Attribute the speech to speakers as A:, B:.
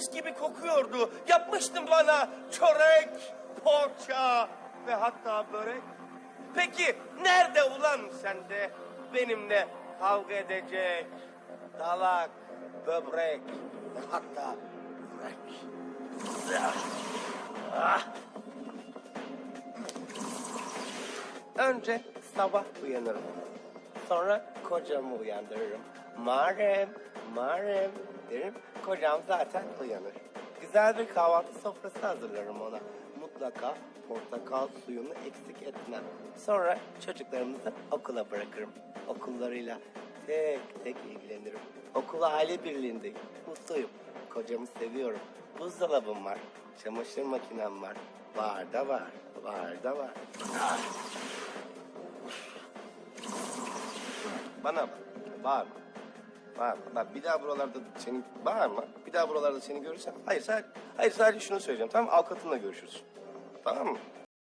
A: mis gibi kokuyordu. Yapmıştın bana çörek, poğaça ve hatta börek. Peki nerede ulan sende benimle kavga edecek dalak, böbrek ve hatta börek? Ah. Önce sabah uyanırım. Sonra kocamı uyandırırım. Marem, marem derim. Kocam zaten uyanır. Güzel bir kahvaltı sofrası hazırlarım ona. Mutlaka portakal suyunu eksik etmem. Sonra çocuklarımızı okula bırakırım. Okullarıyla tek tek ilgilenirim. Okul aile birliğindeyim. Mutluyum. Kocamı seviyorum. Buzdolabım var. Çamaşır makinem var. Var da var. Var da var. Bana bak. Bağırma. Bağırma. Bak bir daha buralarda seni bağırma. Bir daha buralarda seni görürsem. Hayır sadece, hayır sadece şunu söyleyeceğim. Tamam mı? Avukatınla görüşürüz. Tamam mı?